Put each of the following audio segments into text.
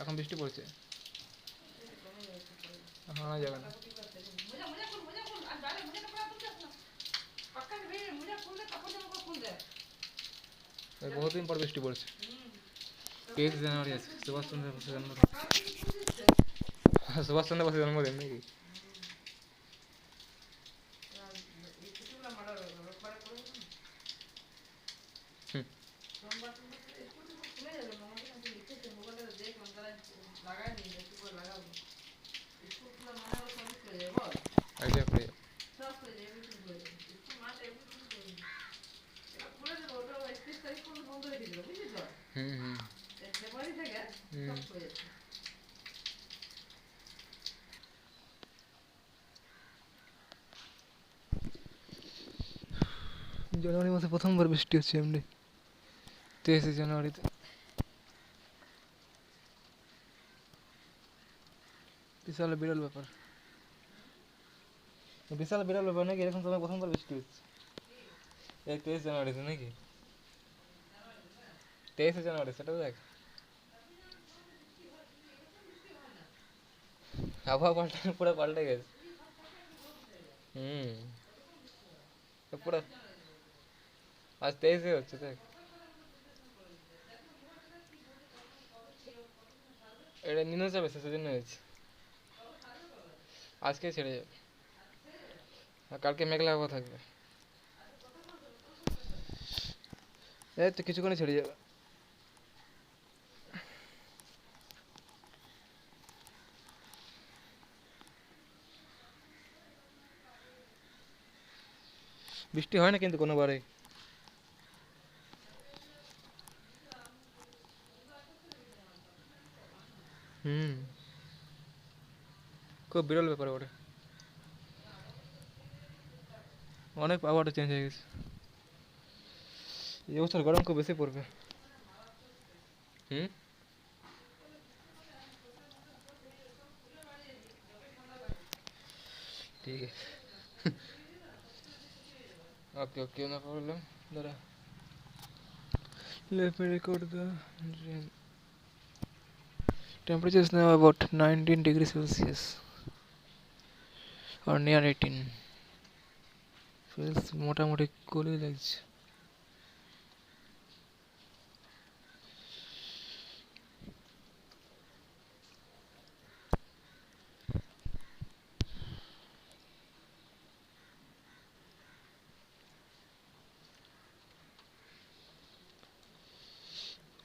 এখন বৃষ্টি পড়ছে। এখন আনা যাবে না। বহুদিন পর বৃষ্টি পড়ছে। তেইশ জানুয়ারি আছে সুভাষচন্দ্র বসুর জন্মদিন। সুভাষচন্দ্র বসুর জন্মদিন নাকি হুম। আইডিয়া করে হুম হুম হুম জানুয়ারি মাসে প্রথমবার বৃষ্টি হচ্ছে এমনি। তেইশে জানুয়ারিতে। বিশাল বিরল ব্যাপার। বিশাল বিরল ব্যাপার নাকি? এরকম সময় প্রথমবার বৃষ্টি হচ্ছে। এই তেইশ জানুয়ারিতে নাকি? তেইশে জানুয়ারি, সেটা দেখ। আবহাওয়া পাল্টে, পুরো পাল্টে গেছে। হুম। পুরো আজ তেইশে হচ্ছে দেখ এটা নিম্ন যাবে সেজন্য হয়েছে আজকে ছেড়ে যাবে কালকে মেঘলা আবহাওয়া থাকবে এই তো কিছুক্ষণে ছেড়ে যাবে বৃষ্টি হয় না কিন্তু কোনোবারে হুম। খুব বিরল ব্যাপার ওটা। অনেক আবহাওয়াটা চেঞ্জ হয়ে গেছে। এই বছর গরম খুব বেশি পড়বে। হুম? ঠিক আছে। ওকে ওকে no problem দাঁড়া। Me record the temperature is now about 19 degrees celsius or near 18 feels মোটামুটি কুলই লাগছে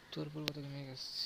উত্তর পূর্ব থেকে মেঘ আসছে